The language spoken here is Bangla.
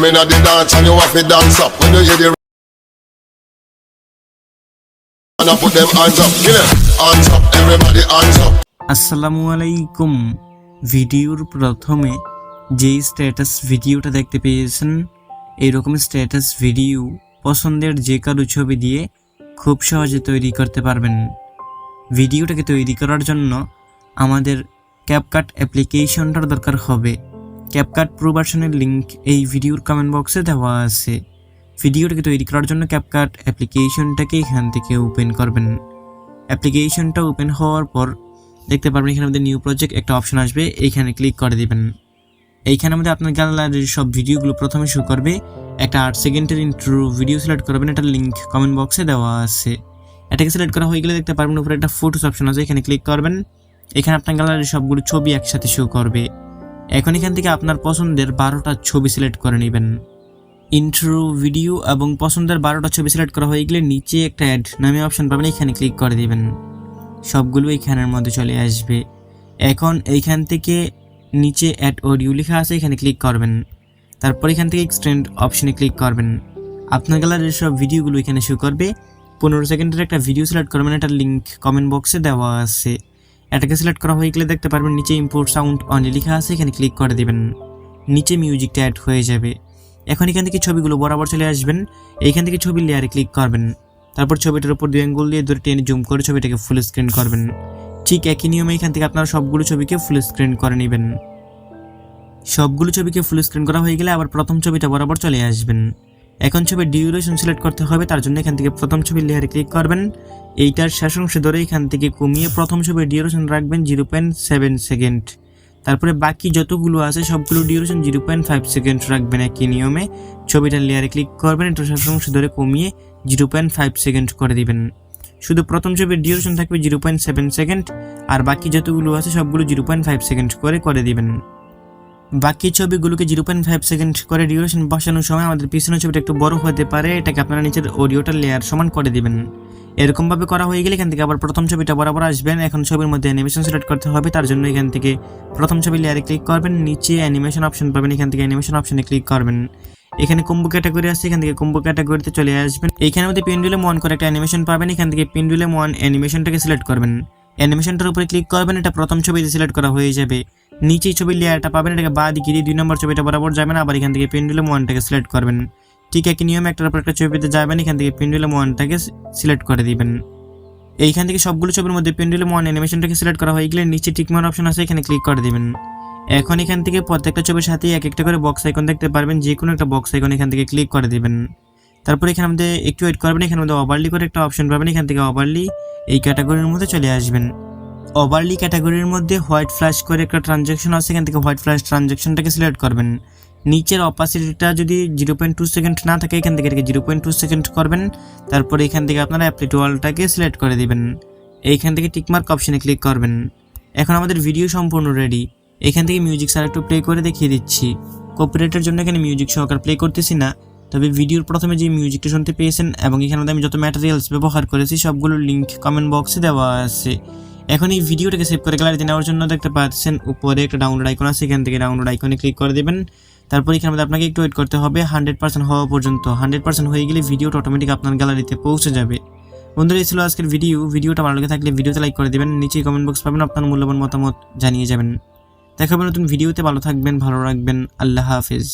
come in at the dance and you have to dance up. When you hear the and I put them hands up, kill them. Hands up, everybody hands up. আসসালামু আলাইকুম ভিডিওর প্রথমে যেই স্ট্যাটাস ভিডিওটা দেখতে পেয়েছেন এইরকম স্ট্যাটাস ভিডিও পছন্দের যে কারও ছবি দিয়ে খুব সহজে তৈরি করতে পারবেন ভিডিওটাকে তৈরি করার জন্য আমাদের ক্যাপকাট অ্যাপ্লিকেশনটার দরকার হবে ক্যাপকাট প্রো ভার্সনের লিঙ্ক এই ভিডিওর কমেন্ট বক্সে দেওয়া আছে। ভিডিওটাকে তৈরি করার জন্য ক্যাপকাট অ্যাপ্লিকেশনটাকে এখান থেকে ওপেন করবেন। অ্যাপ্লিকেশনটা ওপেন হওয়ার পর দেখতে পারবেন এখানে আমাদের নিউ প্রজেক্ট একটা অপশন আসবে এইখানে ক্লিক করে দেবেন। এইখানে আমাদের আপনার গ্যালারির সব ভিডিওগুলো প্রথমে শো করবে। একটা আট সেকেন্ডের ইন্ট্রো ভিডিও সিলেক্ট করবেন এটার লিঙ্ক কমেন্ট বক্সে দেওয়া আছে। এটাকে সিলেক্ট করা হয়ে গেলে দেখতে পারবেন উপরে একটা ফটোস অপশন আছে, এখানে ক্লিক করবেন। এখানে আপনার গ্যালারির সবগুলো ছবি একসাথে শো করবে। এখন এখান থেকে আপনার পছন্দের বারোটা ছবি সিলেক্ট করে নেবেন। ইন্ট্রো ভিডিও এবং পছন্দের বারোটা ছবি সিলেক্ট করা হয়ে গেলে নিচে একটা অ্যাড নামে অপশন পাবেন, এখানে ক্লিক করে দেবেন। সবগুলো এইখানের মধ্যে চলে আসবে। এখন এইখান থেকে নিচে অ্যাড অডিও লেখা আছে, এখানে ক্লিক করবেন। তারপর এখান থেকে এক্সটেন্ড অপশনে ক্লিক করবেন। আপনার গ্যালারির সব ভিডিওগুলো এখানে শো করবে। পনেরো সেকেন্ডের একটা ভিডিও সিলেক্ট করবেন, এটার লিঙ্ক কমেন্ট বক্সে দেওয়া আছে। এটাকে সিলেক্ট করা হয়ে গেলে দেখতে পারবেন নিচে ইম্পোর্ট সাউন্ড অনলি লেখা আছে, এখানে ক্লিক করে দেবেন। নিচে মিউজিকটা অ্যাড হয়ে যাবে। এখন এখান থেকে ছবিগুলো বরাবর চলে আসবেন। এইখান থেকে ছবির লেয়ারে ক্লিক করবেন। তারপর ছবিটার উপর দুই আঙ্গুল দিয়ে ধরে টেনে জুম করে ছবিটাকে ফুল স্ক্রিন করবেন। ঠিক একই নিয়মে এখান থেকে আপনারা সবগুলো ছবিকে ফুল স্ক্রিন করে নেবেন। সবগুলো ছবিকে ফুল স্ক্রিন করা হয়ে গেলে আবার প্রথম ছবিটা বরাবর চলে আসবেন। এখন ছবির ডিউরেশন সিলেক্ট করতে হবে, তার জন্য এখান থেকে প্রথম ছবির লেয়ারে ক্লিক করবেন। এইটার শেষ অংশে ধরে এখান থেকে কমিয়ে প্রথম ছবির ডিউরেশন রাখবেন জিরো পয়েন্ট সেভেন সেকেন্ড তারপরে বাকি যতগুলো আছে, সবগুলো duration zero point five second রাখবেন একই নিয়মে। ছবিটার লেয়ারে ক্লিক করবেন, এটা শেষ অংশ ধরে কমিয়ে জিরো পয়েন্ট ফাইভ সেকেন্ড করে দিবেন। শুধু প্রথম ছবির ডিউরেশন থাকবে জিরো পয়েন্ট সেভেন সেকেন্ড আর বাকি যতগুলো আছে, সবগুলো জিরো পয়েন্ট ফাইভ সেকেন্ড করে করে দিবেন। বাকি ছবিগুলোকে জিরো পয়েন্ট ফাইভ সেকেন্ড করে ডিউরেশন বসানোর সময় আমাদের পিছনের ছবিটা একটু বড় হতে পারে, এটাকে আপনারা নিচের অডিওটার লেয়ার সমান করে দিবেন। এরকমভাবে করা হয়ে গেলে এখান থেকে আবার প্রথম ছবিটা বরাবর আসবেন। এখন ছবির মধ্যে অ্যানিমেশন সিলেক্ট করতে হবে, তার জন্য এখান থেকে প্রথম ছবি লেয়ারে ক্লিক করবেন, নিচে অ্যানিমেশন অপশন পাবেন, এখান থেকে অ্যানিমেশন অপশনে ক্লিক করবেন। এখানে কুম্ভ ক্যাটাগরি আছে, এখান থেকে কুম্ভ ক্যাটাগরিতে চলে আসবেন। এখানে মধ্যে পেন্ডুলেম মন করে একটা অ্যানিমেশন পাবেন, এখান থেকে পেন্ডুলেম মন অ্যানিমেশনটাকে সিলেক্ট করবেন। অ্যানিমেশনটার উপরে ক্লিক করবেন, এটা প্রথম ছবিতে সিলেক্ট করা হয়ে যাবে। নিচেই ছবির লেয়ারটা পাবেন, এটাকে বা দিকে দিয়ে দুই নম্বর ছবিটা বরাবর যাবেন, আবার এখান থেকে পেন্ডুলেম ওয়ানটাকে সিলেক্ট করবেন। ঠিক একই নিয়মে একটার পর একটা ছবিতে যাবেন, এখান থেকে পেন্ডুলেম ওয়ানটাকে সিলেক্ট করে দিবেন। এইখান থেকে সবগুলো ছবির মধ্যে পেন্ডুলেম ওয়ান অ্যানিমেশনটাকে সিলেক্ট করা হয়ে গেলে নিচে টিকমার অপশন আছে, এখানে ক্লিক করে দিবেন। এখন এখান থেকে প্রত্যেকটা ছবির সাথে এক একটা করে বক্স আইকন দেখতে পারবেন যে কোনো একটা বক্স আইকন এখান থেকে ক্লিক করে দিবেন। তারপর এখানে আমাদের একটু ওয়েট করবেন, এখানে মধ্যে ওভারলি করে একটা অপশন পাবেন, এখান থেকে ওভারলি এই ক্যাটাগরির মধ্যে চলে আসবেন। ওভারলি ক্যাটাগরির মধ্যে হোয়াইট ফ্ল্যাশ করে একটা ট্রানজ্যাকশন আছে, এখান থেকে হোয়াইট ফ্ল্যাশ ট্রানজ্যাকশনটাকে সিলেক্ট করবেন। নিচের অপাসিটিটা যদি জিরো পয়েন্ট টু সেকেন্ড না থাকে, এখান থেকে এটাকে জিরো পয়েন্ট টু সেকেন্ড করবেন। তারপর এখান থেকে আপনারা অ্যাপ্লিট ওয়ালটাকে সিলেক্ট করে দেবেন। এইখান থেকে টিকমার্ক অপশনে ক্লিক করবেন। এখন আমাদের ভিডিও সম্পূর্ণ রেডি এখান থেকে মিউজিক স্যার একটু প্লে করে দেখিয়ে দিচ্ছি। কপিরাইটের জন্য এখানে মিউজিক সহকার প্লে করতেছি না। তবে ভিডিওর প্রথমে যে মিউজিকটা শুনতে পেয়েছেন এবং এখানে আমি যত ম্যাটেরিয়ালস ব্যবহার করেছি সবগুলোর লিঙ্ক কমেন্ট বক্সে দেওয়া আছে। এখন এই ভিডিওটাকে সেভ করে গ্যালারিতে নেওয়ার জন্য দেখতে পাচ্ছেন, উপরে একটা ডাউনলোড আইকন আছে, এখান থেকে ডাউনলোড আইকনে ক্লিক করে দেবেন। তারপর এখানে আপনাকে একটু ওয়েট করতে হবে হান্ড্রেড পার্সেন্ট হওয়া পর্যন্ত। হান্ড্রেড পার্সেন্ট হয়ে গেলে ভিডিওটা অটোমেটিক আপনার গ্যালারিতে পৌঁছে যাবে। বন্ধুরা, এই ছিল আজকের ভিডিও ভিডিওটা ভালো লাগে থাকলে ভিডিওতে লাইক করে দেবেন। নিচে কমেন্ট বক্স পাবেন, আপনার মূল্যবান মতামত জানিয়ে যাবেন। দেখা নতুন ভিডিওতে ভালো থাকবেন, ভালো রাখবেন। আল্লাহ হাফিজ।